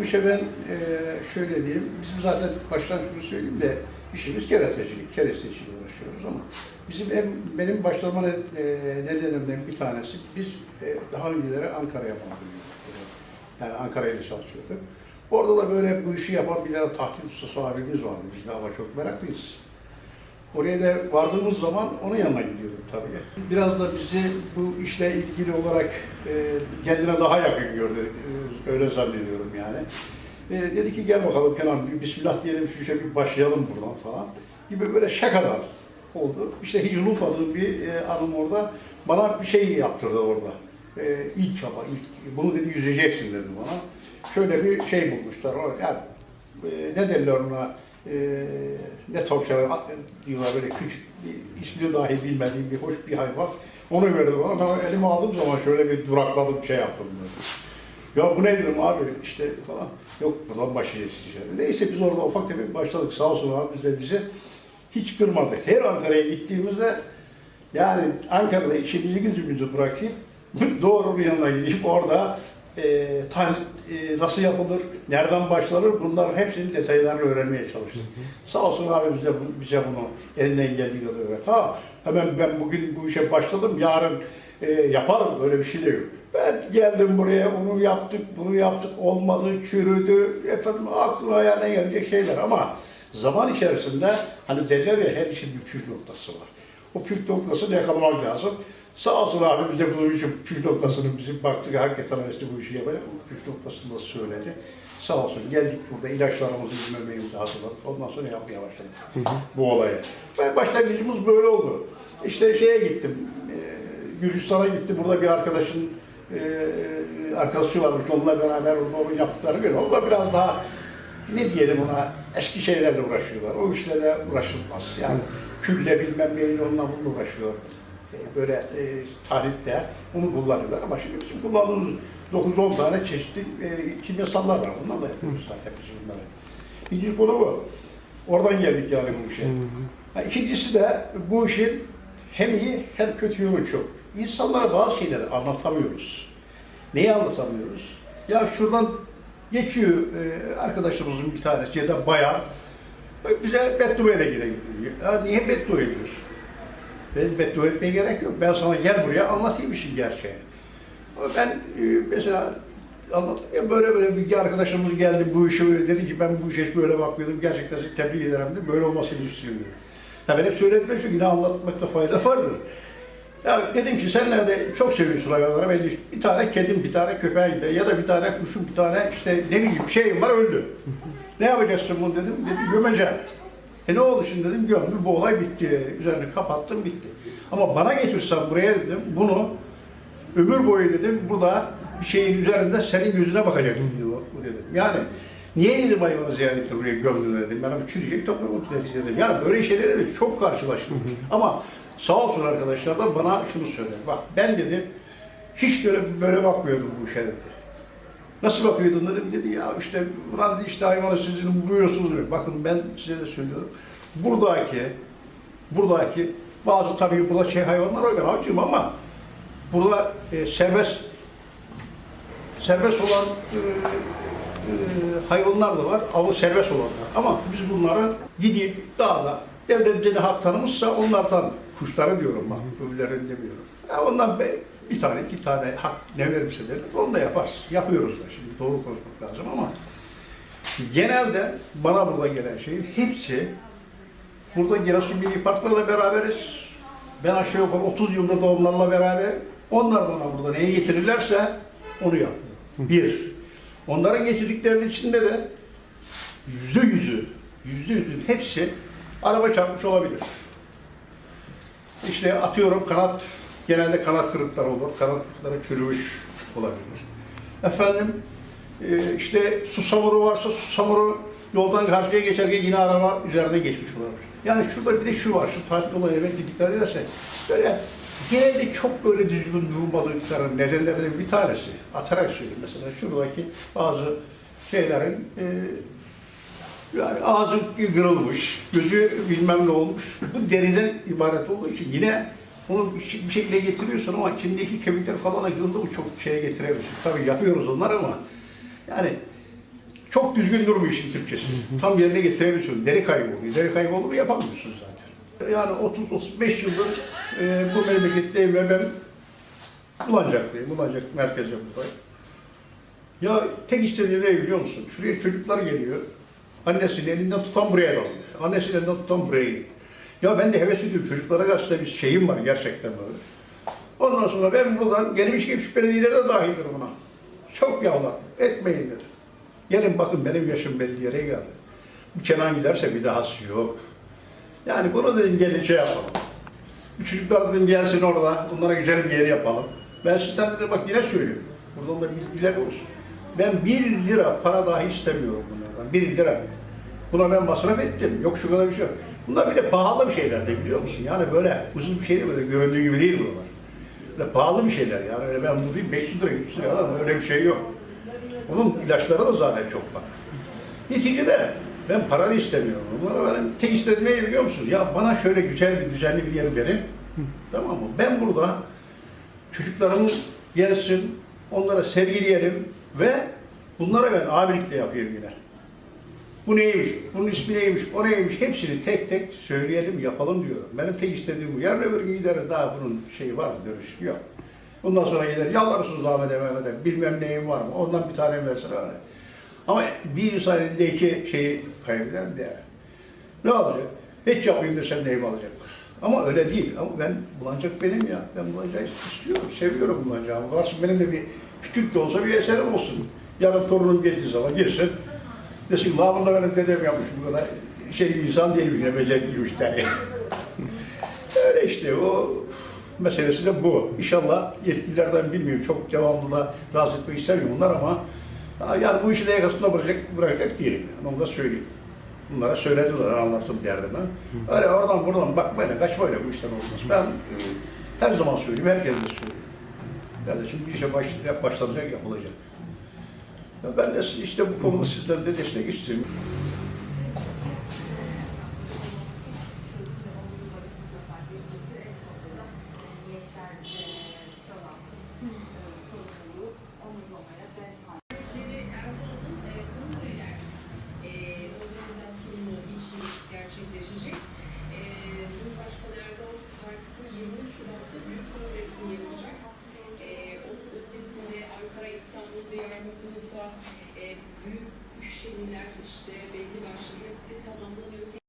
bu işe ben e, şöyle diyeyim, bizim zaten baştan şunu söyleyeyim de işimiz keratecilik, keresteciyle uğraşıyoruz ama bizim en, benim başlama e, nedenimden bir tanesi, biz e, daha önceleri Ankara'ya bağlıyorduk. Yani Ankara ile çalışıyorduk. Orada da böyle bu işi yapan bir tane tahtil ustası abimiz vardı. Biz de ama çok meraklıyız. Oraya da vardığımız zaman onun yanına gidiyorduk tabii. Biraz da bizi bu işle ilgili olarak e, kendine daha yakın gördü. E, öyle zannediyorum yani. E, dedi ki gel bakalım Kenan bir bismillah diyelim şu işe bir başlayalım buradan falan. Gibi böyle şakalar oldu. İşte hiç unutmadığım bir e, anım orada. Bana bir şey yaptırdı orada. E, ilk çaba, ilk, bunu dedi yüzeceksin dedi bana. Şöyle bir şey bulmuşlar. Yani e, ne derler ona? E, ne tavşanı diyorlar böyle küçük bir ismini dahi bilmediğim bir hoş bir hayvan. Onu verdi bana. Ben elime aldığım zaman şöyle bir durakladım şey yaptım. Böyle. Ya bu ne dedim abi işte falan. Yok buradan başlayacağız işte. Neyse biz orada ufak tefek başladık. Sağ olsun abi biz de bizi hiç kırmadı. Her Ankara'ya gittiğimizde yani Ankara'da işimizi gücümüzü bırakıp doğru bir yanına gidip orada e, tan, nasıl yapılır, nereden başlanır bunların hepsinin detaylarını öğrenmeye çalıştık. Sağ olsun abi bize, bize bunu elinden geldiği kadar öğret. Ha hemen ben bugün bu işe başladım, yarın e, yaparım böyle bir şey de yok. Ben geldim buraya, bunu yaptık, bunu yaptık, olmadı, çürüdü, efendim aklıma ayağına gelecek şeyler ama zaman içerisinde hani derler ya her işin bir püf noktası var. O püf noktasını yakalamak lazım. Sağ olsun abi bize bunun için püf noktasını bizim baktık hakikaten işte bu işi yapacak. Püf noktasını da söyledi. Sağ olsun geldik burada ilaçlarımızı, yemeğimizi hazırladık. Ondan sonra yapmaya başladık bu olayı. Ve başlangıcımız böyle oldu. İşte şeye gittim, e, Gürcistan'a gittim. Burada bir arkadaşın e, arkadaşı varmış. Onunla beraber onun yaptıkları göre. Onlar biraz daha ne diyelim ona eski şeylerle uğraşıyorlar. O işlerle uğraşılmaz. Yani külle bilmem neyle onunla bununla uğraşıyorlar. E, Böyle e, tarihte onu kullanıyorlar ama şimdi bizim kullandığımız 9-10 tane çeşitli e, kimyasallar var. Bunlarla yapıyoruz zaten biz bunları. İkinci konu bu. Oradan geldik yani bu işe. Ha, İkincisi de bu işin hem iyi hem kötü yönü çok. İnsanlara bazı şeyleri anlatamıyoruz. Neyi anlatamıyoruz? Ya şuradan geçiyor e, arkadaşımızın bir tanesi ya da bayan e, bize beddua ile gire getiriyor. Ya niye beddua ediyorsun? Ben beddua etmeye gerek yok. Ben sana gel buraya anlatayım işin gerçeğini. Ama ben e, mesela anlattım ya böyle böyle bir arkadaşımız geldi bu işi dedi ki ben bu işe böyle bakıyordum gerçekten sizi tebrik ederim dedi. Böyle olmasını istiyorum. Ya ben hep söyledim şu yine anlatmakta fayda vardır. Ya dedim ki sen nerede çok seviyorsun hayvanları. Ben de bir tane kedim, bir tane köpeğim ya da bir tane kuşum, bir tane işte ne bileyim şeyim var öldü. ne yapacaksın bunu dedim. Dedi gömeceğim. E ne oldu şimdi dedim gömdüm bu olay bitti. Üzerini kapattım bitti. Ama bana getirsen buraya dedim bunu ömür boyu dedim burada bir şeyin üzerinde senin gözüne bakacak diyor bu dedim. Yani niye dedim hayvanı ziyarete buraya gömdün dedim. Ben bir çürüyecek toprak neticede dedim. Yani böyle şeylerle de çok karşılaştım. Ama sağ olsun arkadaşlar da bana şunu söyledi. Bak ben dedi hiç böyle, böyle bakmıyordum bu işe dedi. Nasıl bakıyordun dedim. Dedi ya işte ulan işte hayvanı sizin vuruyorsunuz. dedi. Bakın ben size de söylüyorum. Buradaki buradaki bazı tabii burada şey hayvanlar var ben avcıyım ama burada e, serbest serbest olan e, e, hayvanlar da var, avı serbest olanlar. Ama biz bunları gidip dağda, devlet bize de hak tanımışsa onlardan, kuşları diyorum bak, öbürlerini demiyorum. Ya ondan be, bir tane, iki tane hak ne verirse devlet, onu da yaparız. Yapıyoruz da şimdi doğru konuşmak lazım ama genelde bana burada gelen şeyin hepsi burada Giresun Milli Parklar'la beraberiz. Ben aşağı yukarı 30 yıldır da onlarla beraber. Onlar bana burada neyi getirirlerse onu yapıyorum. Bir. Onların getirdiklerinin içinde de yüzde yüzü, yüzde yüzün hepsi araba çarpmış olabilir. İşte atıyorum kanat, genelde kanat kırıkları olur. Kanat kırıkları çürümüş olabilir. Efendim e, işte susamuru varsa susamuru yoldan karşıya geçerken yine araba üzerine geçmiş olabilir. Yani şurada bir de şu var, şu tatil olayına belki dikkat edersek böyle genelde çok böyle düzgün durmadıkları nedenlerden bir tanesi. Atarak söyleyeyim mesela şuradaki bazı şeylerin e, yani ağzı kırılmış, gözü bilmem ne olmuş. Bu deriden ibaret olduğu için yine onu bir şekilde getiriyorsun ama içindeki kemikler falan yılda bu çok şeye getiremiyorsun. Tabii yapıyoruz onlar ama yani çok düzgün durmuyor işin Türkçesi. Tam yerine getiremiyorsun. Deri kaybı oluyor. Deri mu yapamıyorsun zaten. Yani 30-35 yıldır e, bu memleketteyim ve ben Bulancak'tayım. Bulancak merkez yapıdayım. Ya tek istediğim ne biliyor musun? Şuraya çocuklar geliyor. Annesinin elinden tutan buraya dalıyor. Annesinin elinden tutan buraya gidiyor. Ya ben de heves ediyorum. Çocuklara karşı da bir şeyim var gerçekten böyle. Ondan sonra ben buradan gelmiş geçmiş belediyeler de dahildir buna. Çok yavlar. Etmeyin dedim. Gelin bakın benim yaşım belli yere geldi. Bu Kenan giderse bir dahası yok. Yani bunu dedim gelin şey yapalım. Bu çocuklar dedim gelsin orada. Bunlara güzel bir yer yapalım. Ben sizden de bak yine söylüyorum. Buradan da bilgiler olsun. Ben bir lira para dahi istemiyorum bunlardan. Bir lira. Buna ben masraf ettim. Yok şu kadar bir şey yok. Bunlar bir de pahalı bir şeyler de biliyor musun? Yani böyle uzun bir şey de böyle göründüğü gibi değil buralar. Böyle pahalı bir şeyler yani. Öyle ben buradayım 500 lira 300 lira ama öyle bir şey yok. Onun ilaçları da zaten çok var. Neticede ben para da istemiyorum. Bunlara benim tek istediğim ne biliyor musun? Ya bana şöyle güzel bir düzenli bir yer verin. Tamam mı? Ben burada çocuklarım gelsin, onlara sergileyelim ve bunlara ben abilik de yapıyorum yine. Bu neymiş, bunun ismi neymiş, o neymiş hepsini tek tek söyleyelim, yapalım diyorum. Benim tek istediğim bu. Yarın öbür gün gider daha bunun şeyi var mı, dönüşü yok. Bundan sonra gider, yalvarırsınız Ahmet'e Mehmet'e, bilmem neyim var mı, ondan bir tane versin öyle. Ama bir insan elindeki şeyi kaybeder değer? Ne olacak? Hiç yapayım desem neyimi alacaklar. Ama öyle değil. Ama ben bulancak benim ya. Ben bulancağı istiyorum, seviyorum bulancağımı. Varsın benim de bir küçük de olsa bir eserim olsun. Yarın torunum geldiği zaman girsin. Desin, la bunda benim dedem yapmış bu kadar şey bir insan değil yine becerikliymiş der. Öyle işte o meselesi de bu. İnşallah yetkililerden bilmiyorum. Çok devamlı da razı etmek istemiyorum bunlar ama yani bu işi de yakasında bırakacak, bırakacak değilim. Yani onu da söyleyeyim. Bunlara söylediler, anlattım derdimi. Öyle oradan buradan bakmayla, kaçmayla bu işler olmaz. Ben her zaman söyleyeyim, herkese söyleyeyim. Kardeşim bir işe baş, başlanacak, yapılacak. Ya ben de işte bu konuda sizden de destek istiyorum.